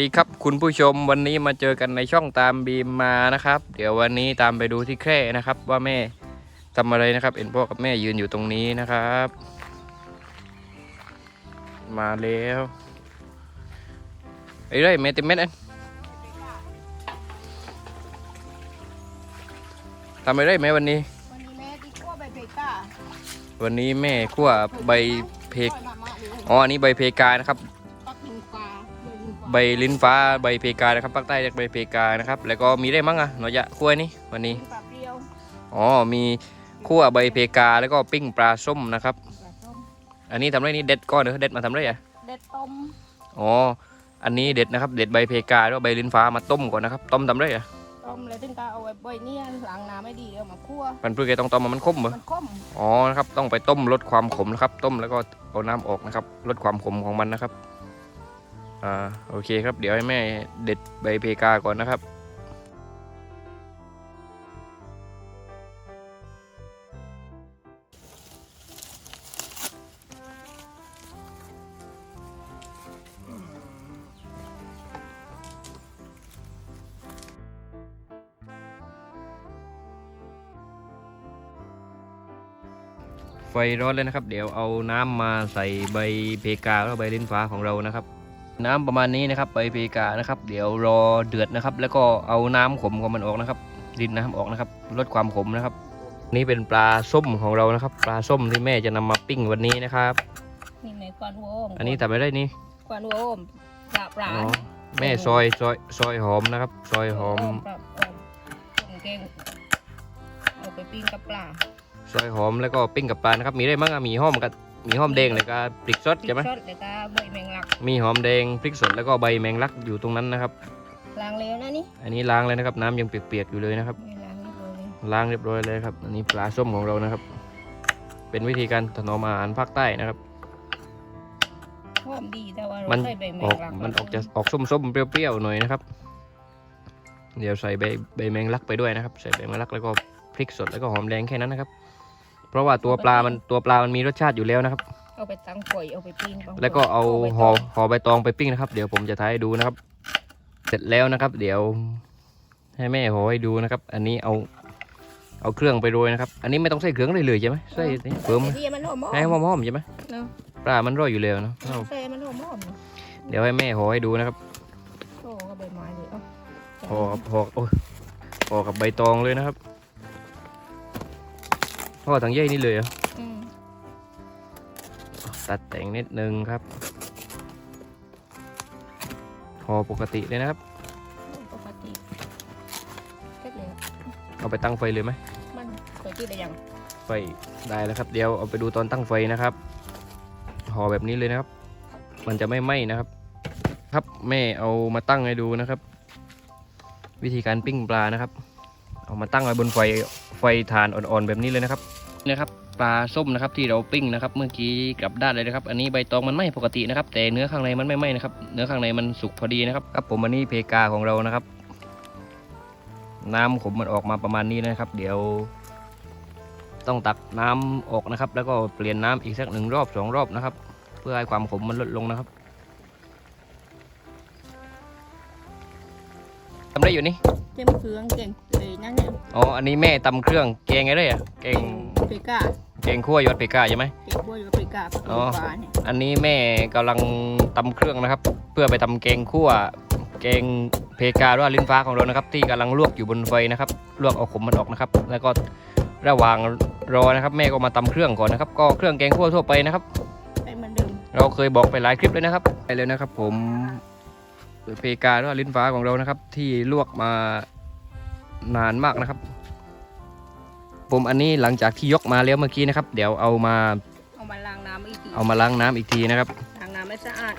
ดีครับคุณผู้ชมวันนี้มาเจอกันในช่องตามบีมมานะครับ เดี๋ยววันนี้ตามไปดูที่แคร่นะครับ ว่าแม่ทำอะไรนะครับเห็นพ่อกับแม่ยืนอยู่ตรงนี้นะครับ มาแล้วไอ้ไรแม่เต็มเม็ดอันทำอะไรแม่วันนี้ วันนี้แม่ที่ขั้วใบเพกาวันนี้แม่คั่วใบเพกขั้วมะๆเลยอ๋ออันนี้ใบเพกานะครับปักหนึ่งปลา ใบหนึ่งปลาใบลิ้นฟ้าใบเพกานะครับภาคใต้เรียกใบเพกานะครับ แล้วก็มีได้มั้งอะหน่อยจะคั่วนี่วันนี้ปลาเปรี้ยวอ๋อมีคั่วใบเพกาแล้วก็ปิ้งปลาส้มนะครับ ปลาส้มอันนี้ทำไรนี่เด็ดก้อนเนอะเด็ดมาทำไรอะเด็ดต้มอ๋ออันนี้เด็ดนะครับเด็ดใบเพกาแล้วก็ใบลิ้นฟ้ามาต้มก่อนนะครับต้มทำไรอะต้มเลยถึงกาเอาไว้ใบเนี่ยล้างน้ำไม่ดีเอามาคั่วมันเพื่อแกต้องต้มมันขมเหรอ มันข้มอ๋อนะครับต้องไปต้มลดความขมนะครับ ต้มแล้วก็เอาน้ำออกนะครับ ลดความขมของมันนะครับ อ่าโอเคครับ เดี๋ยวให้แม่เด็ดใบเพกาก่อนนะครับไฟร้อนเลยนะครับ เดี๋ยวเอาน้ำมาใส่ใบเพกาแล้วใบลิ้นฟ้าของเรานะครับ น้ำประมาณนี้นะครับใบเพกานะครับ เดี๋ยวรอเดือดนะครับ แล้วก็เอาน้ำขมของมันออกนะครับ ดินน้ำออกนะครับ ลดความขมนะครับ นี่เป็นปลาส้มของเรานะครับ ปลาส้มที่แม่จะนำมาปิ้งวันนี้นะครับนี่แม่กวนหัวอมอันนี้ทำอะไรนี่กวนหัวอมปลาปลาอ๋อแม่ซอยซอยซอยหอมนะครับซอยหอมปลาอมต้มเก่งเอาไปปิ้งกับปลาซอยหอมแล้วก็ปิ้งกับปลานะครับ มีได้มั้งอะมีหอมกับ มีหอมแดงแล้วก็พริกสดพริกใช่ไหมสดแล้วก็ใบแมงลักมีหอมแดงพริกสดแล้วก็ใบแมงลักอยู่ตรงนั้นนะครับ ล้างแล้วนะนี่อันนี้ล้างเลยนะครับ น้ำยังเปียกๆอยู่เลยนะครับ ไม่ล้างนี่เลยล้างเรียบร้อยเลยครับ อันนี้ปลาส้มของเรานะครับ เป็นวิธีการถนอมอาหารภาคใต้นะครับ หอมดีแต่ว่าเรามัน ใส่ใบแมองอกลักมันออกจะออกส้มๆเปรี้ยวๆหน่อยนะครับ เดี๋ยวใส่ใบใบแมงลักไปด้วยนะครับ ใส่ใบแมงลักแล้วก็พริกสดแล้วก็หอมแดงแค่นั้นนะครับ เพราะว่าตัวปลามันตัวปลามันมีรสชาติอยู่แล้วนะครับ เอาไปตั้งฝอยเอาไปปิ้งบงแล้วก็เอาไปห่อต้มห่อใบตองไปปิ้งนะครับ เดี๋ยวผมจะถ่ายให้ดูนะครับ เสร็จแล้วนะครับ เดี๋ยว ให้แม่ห่อให้ดูนะครับ อันนี้เอาเอาเครื่องไปโรยนะครับ อันนี้ไม่ต้องใส่เครื่องเลยเลยใช่ไหมใส่เพิ่มใส่ที่มันหอมๆให้หอมๆใช่ไหมเนอะปลา มันร่อยอยู่แล้วเนอะเอาใส่มันหอมๆเนอะเดี๋ยวให้แม่ห่อให้ดูนะครับโอ้ก็ใบไม้เลยเอ้าห่อห่อโอ้ยห่อกับใบตองเลยนะครับห่ อทั้งใยนี่เลยเหรออืมตัดแต่งนิดนึงครับห่อปกติเลยนะครับ ปกติเล็กเลยเอาไปตั้งไฟเลยไหมมันเคยกินได้ยังไฟได้แล้วครับ เดี๋ยวเอาไปดูตอนตั้งไฟนะครับห่อแบบนี้เลยนะครับ มันจะไม่ไหม้นะครับ ครับแม่เอามาตั้งให้ดูนะครับ วิธีการปิ้งปลานะครับ เอามาตั้งไว้บนไฟไฟถ่านอ่อนๆแบบนี้เลยนะครับ นี่นะครับปลาส้มนะครับที่เราปิ้งนะครับ เมื่อกี้กลับด้านเลยนะครับ อันนี้ใบตองมันไหม้ปกตินะครับ แต่เนื้อข้างในมันไม่ไหม้นะครับ เนื้อข้างในมันสุกพอดีนะครับครับผมอันนี้เพกาของเรานะครับ น้ำขมมันออกมาประมาณนี้นะครับ เดี๋ยว ต้องตักน้ำออกนะครับ แล้วก็เปลี่ยนน้ำอีกสักหนึ่งรอบสองรอบนะครับ เพื่อให้ความขมมันลดลงนะครับทำได้อยู่นี่เต็มเครื่องเก่งเลยนั่นเนี่ยอ๋ออันนี้แม่ตำเครื่องแกงไงเลยอะแกง เปกาแกงคั่วยอดเพกาใช่ไหมเก่งบัวอยู่เปกากับอ๋อปลาเนี่ยอันนี้แม่กำลังตำเครื่องนะครับ เพื่อไปทำแกงคั่วแกงเพกาหรือว่าลิ้นฟ้าของเรานะครับ ที่กำลังลวกอยู่บนไฟนะครับลวกเอาขมมันออกนะครับ แล้วก็ระหว่างรอนะครับ แม่ก็มาตำเครื่องก่อนนะครับ ก็เครื่องแกงคั่วทั่วไปนะครับให้มันเดิมเราเคยบอกไปหลายคลิปเลยนะครับ ไปเลยนะครับ ผมเพกาหรือว่าลิ้นฟ้าของเรานะครับ ที่ลวกมานานมากนะครับ ผมอันนี้หลังจากที่ยกมาแล้วเมื่อกี้นะครับ เดี๋ยวเอามาเอามาล้างน้ำอีกทีเอามาล้างน้ำอีกทีนะครับ ล้างน้ำไม่สะอาด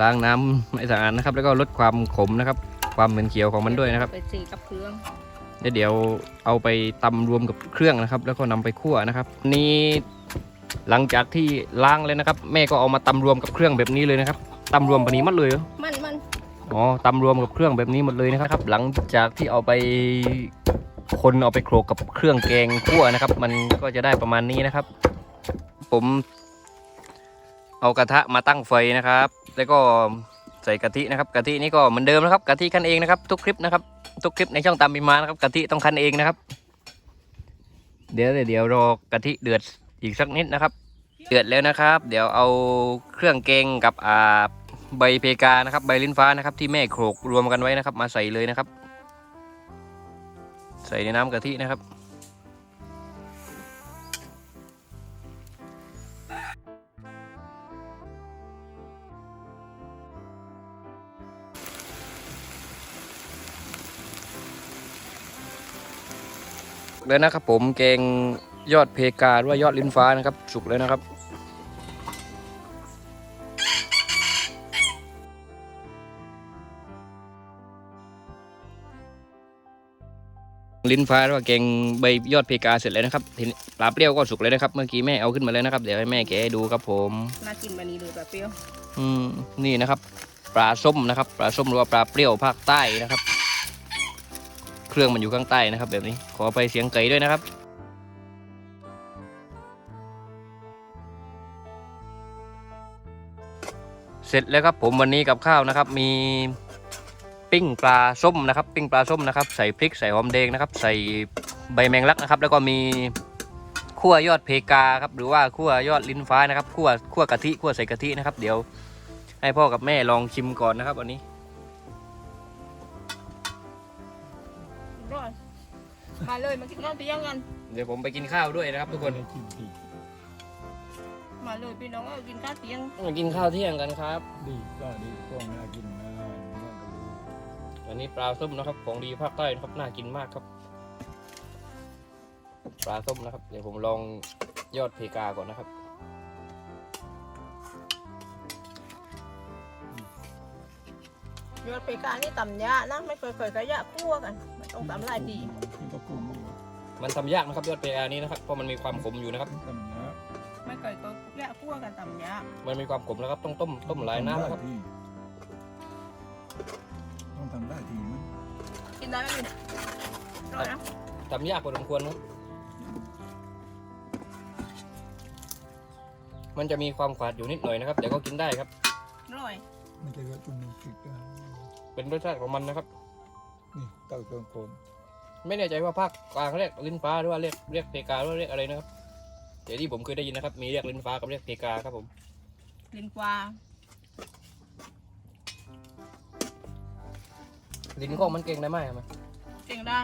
ล้างน้ำให้สะอาดนะครับ แล้วก็ลดความขมนะครับ ความเหม็นเขียวของมันด้วยนะครับไปสีกับเครื่องแล้วเดี๋ยวเอาไปตำรวมกับเครื่องนะครับ แล้วก็นำไปคั่วนะครับ นี่หลังจากที่ล้างเลยนะครับ แม่ก็เอามาตำรวมกับเครื่องแบบนี้เลยนะครับตำรวมปานนี้หมัดเลยเหรอมันมันอ๋อตำรวมกับเครื่องแบบนี้หมดเลยนะครับ หลังจากที่เอาไป คนเอาไปโขลกกับเครื่องแกงคั่วนะครับ มันก็จะได้ประมาณนี้นะครับ ผม เอากระทะมาตั้งไฟนะครับ แล้วก็ใส่กะทินะครับกะทินี่ก็เหมือนเดิมนะครับกะทิคั้นเองนะครับ ทุกคลิปนะครับ ทุกคลิปในช่องตามมีมานะครับกะทิต้องคั้นเองนะครับ เดี๋ยวเดี๋ยวรอกะทิเดือดอีกสักนิดนะครับ เดือดแล้วนะครับ เดี๋ยวเอาเครื่องแกงกับอ่าใบเพกานะครับ ใบลิ้นฟ้านะครับ ที่แม่โขลกรวมกันไว้นะครับ มาใส่เลยนะครับ ส่ในน้ำกะทินะครับ แล้วนะครับผมแกงยอดเพกาหรือว่ายอดลิ้นฟ้านะครับ สุกแล้วนะครับ ลิ้นฟ้าหรือว่าแกงใบยอดเพกาเสร็จแล้วนะครับทีนี้ปลาเปรี้ยวก็สุกแล้วนะครับ เมื่อกี้แม่เอาขึ้นมาแล้วนะครับ เดี๋ยวให้แม่แกะให้ดูครับผม น่ากินแบบนี้เลยแบบเปรี้ยวอืมนี่นะครับ ปลาส้มนะครับ ปลาส้มหรือว่าปลาเปรี้ยวภาคใต้นะครับ เครื่องมันอยู่ข้างใต้นะครับ แบบนี้ขอไปเสียงไก่ด้วยนะครับ เสร็จแล้วครับผมวันนี้กับข้าวนะครับ มี ปิ้งปลาส้มนะครับ ปิ้งปลาส้มนะครับ ใส่พริกใส่หอมแดงนะครับ ใส่ใบแมงลักนะครับ แล้วก็มีขั่วยอดเพกาครับหรือว่าขั่วยอดลิ้นฟ้านะครับขั่วขั่วกะทิขั่วใส่กะทินะครับ เดี๋ยวให้พ่อกับแม่ลองชิมก่อนนะครับวันนี้ร้อยมาเลยมากินข้าวเที่ยงกัน เดี๋ยวผมไปกินข้าวด้วยนะครับ ทุกคนกินดีมาเลยพี่น้องเอากินข้าวเที่ยงมากินข้าวเที่ยงกันครับ ดีก็ดีก็น่ากินนะน่าก็ดี อันนี้ปลาส้มนะครับ ของดีภาคใต้นะครับน่ากินมากครับ ปลาส้มนะครับ เดี๋ยวผมลองยอดเพกาก่อนนะครับยอดเพกานี่ต่ำยะนะไม่เคยเคยขยะคั่วกันมันต้องตำหลายทีกินกับกุ้งนี่มันทำยากนะครับยอดเพกานี้นะครับเพราะมันมีความขมอยู่นะครับทำนะไม่เคยก็ยะคั่วกันต่ำยะมันมีความขมแล้วครับต้องต้มต้มหลายน้ำนะครับต้อง ทำได้ทีมั้งกินได้ไหมพี่ร้อยนะทำยากพอสมควรครับมันจะมีความขวาดอยู่นิดหน่อยนะครับ แต่ก็กินได้ครับร้อยไม่ใช่ว่าคุณคิดได้เป็นรสชาติของมันนะครับ นี่เต้าเครื่องโคมไม่แน่ใจว่าภาคกลางเขาเรียกลิ้นฟ้าหรือว่าเรียกเรียกเพกาหรือว่าเรียกอะไรนะครับเดี๋ยวที่ผมเคยได้ยินนะครับ มีเรียกลิ้นฟ้ากับเรียกเพกาครับผม ลิ้นกวา ลิ้นของมันเก่งได้ไหมครับเก่งได้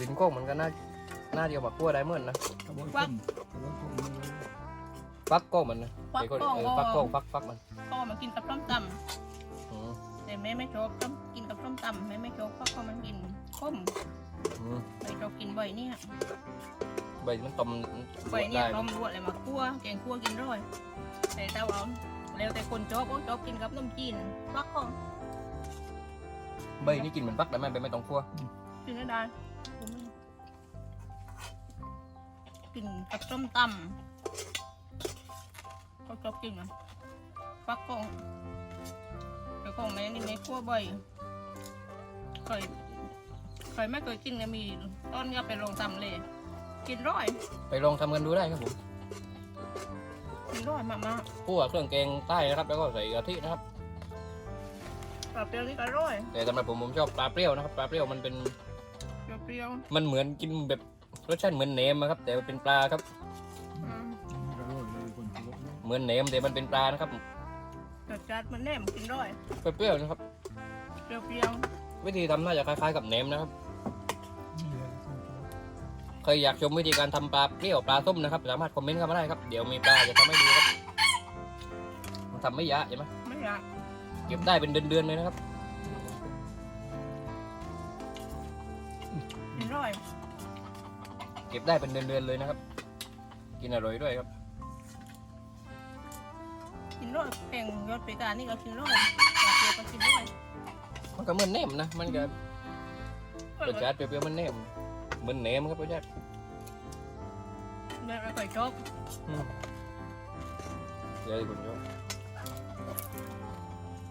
ลิ้นของมันก็น่าน่าเดียวกับกั้วไดมอนด์นะกระบอกต้มกระบอกต้มนี่ฟักก็มันนะฟักไอ้คนกล้องเออก็ฟักก็ฟักฟักมันก็มากินกับส้มตอืมำแต่แม่ไม่ชอบต้มกินกับส้มตำแม่ไม่ชอบเพราะเขามันกินข้มอืมไม่ชอบกินบ่อยเนี่ยใบมันต้มบ่อยเนี่ยได้ต้มรวดเลยมาคั่วแกงคั่วกินร้อยแต่เต้าเอา แล้วแต่คนชอบก็ชอบกินกับน้ำจีนฟักของใบนี่กินเหมือนฟักได้ไหมใบไม่ต้องคั่วกินได้ได้ผมไม่กินกับส้มตำเขาชอบกินอะฟักของแต่ของแม่นี่ไม่คั่วบ่อยเคยเคยไม่เคยกินเลยมีต้นก็ไปลองทำเลย กินร้อย ไปลองทำกันดูได้ครับผมกิน ร้อยมากคั่วเครื่องแกงใต้นะครับ แล้วก็ใส่กะทินะครับๆปลาเปรี้ยวนี่ก็ร้อยแต่สำหรับผมผมชอบปลาเปรี้ยวนะครับปลาเปรี้ยวมันเป็นเปรี้ยวมันเหมือนกินแบบรสชาติเหมือนเนมอะครับ แต่มันเป็นปลาครับๆอืมนี่กระโดดเลยคนกระโดดเลยเหมือนเนมแต่มันเป็นปลานะครับรสชาติมันแน่มกินร้อยเปรี้ยวๆนะครับ เปรี้ยววิธีทำน่าจะคล้ายๆกับเนมนะครับ ใครอยากชมวิธีการทำปลาเปรี้ยวปลาส้มนะครับ สามารถคอมเมนต์เข้ามาได้ครับ เดี๋ยวมีปลาจะทำให้ดูครับมันทำไม่ยากใช่ไหมๆไม่อยากเก็บได้เป็นเดือนๆเลยนะครับกินร้อยเก็บได้เป็นเดือนๆเลยนะครับ กินอร่อยด้วยครับ กินร้อยแกงยอดเปกานี่ก็กินร้อยปลาเปรี้ยวก็กินร้อยมันก็เหมือนเนมนะ มันก็รสชาติเปรี้ยวๆมันเนม เหมือนเนมครับรสชาติแม่ไม่ค่อยชอบเดี๋ยวผมชอบ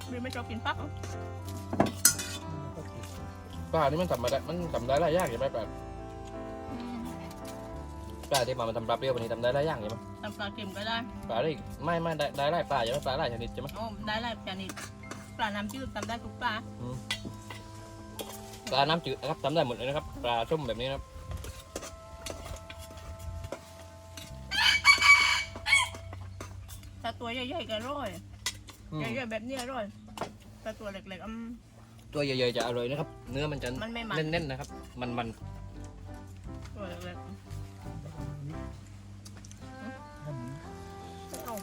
แม่ไม่ชอบกินฟักปลานี่มันทำมาได้มันทำได้หลายอย่างใช่ไหมปลาอืมปลาที่มามันทำปลาเปรี้ยววันนี้ทำได้หลายอย่างใช่ไหมทำปลาเค็มก็ได้ปลาได้ไม่ไม่ได้ได้หลายปลาใช่ไหมปลาหลายชนิดใช่ไหมโอ้ได้หลายชนิดปลาน้ำจืดทำได้ทุกปลา ปลาน้ำจืดนะครับทำได้หมดเลยนะครับปลาชุ่มแบบนี้นะครับถ้าตัวใหญ่ๆก็อร่อยอืมใหญ่ๆแบบนี้อร่อยถ้าตัวเล็กๆอืม ตัวใหญ่ๆจะอร่อยนะครับ เนื้อมันจะมันไม่มัน แน่นๆนะครับ มันมันตัวเล็กทำๆเอา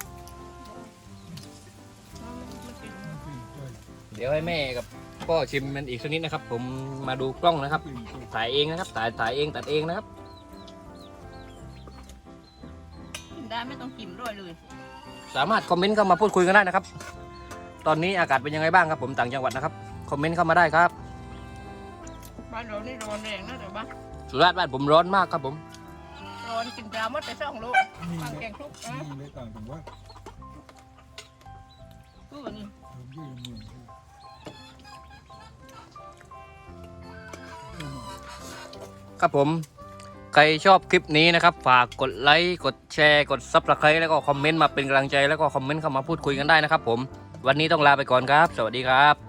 เอามันกินปิ้งด้วยเดี๋ยวให้แม่กับ พ่อชิมมันอีกสักนิดนะครับ ผมมาดูกล้องนะครับปิ้งด้วยถ่ายเองนะครับถ่ายถ่ายเองตัดเองนะครับกินได้ไม่ต้องกินด้วยเลย สามารถคอมเมนต์เข้ามาพูดคุยกันได้นะครับ ตอนนี้อากาศเป็นยังไงบ้างครับผมต่างจังหวัดนะครับคอมเมนต์เข้ามาได้ครับบ้านเรานี่ร้อนแรงนะแต่ว่าสุราษฎร์บ้านผมร้อนมากครับผมร้อนกินดาวมดไปสองโลนี่ฟังแหแกละงคลุกอะนี่เลยต่างจังหวัดตู้นี่ ครับผม ใครชอบคลิปนี้นะครับ ฝากกดไลค์ กดแชร์ กดซับสไครต์แล้วก็คอมเมนต์มาเป็นกำลังใจ แล้วก็คอมเมนต์เข้ามาพูดคุยกันได้นะครับผม วันนี้ต้องลาไปก่อนครับ สวัสดีครับ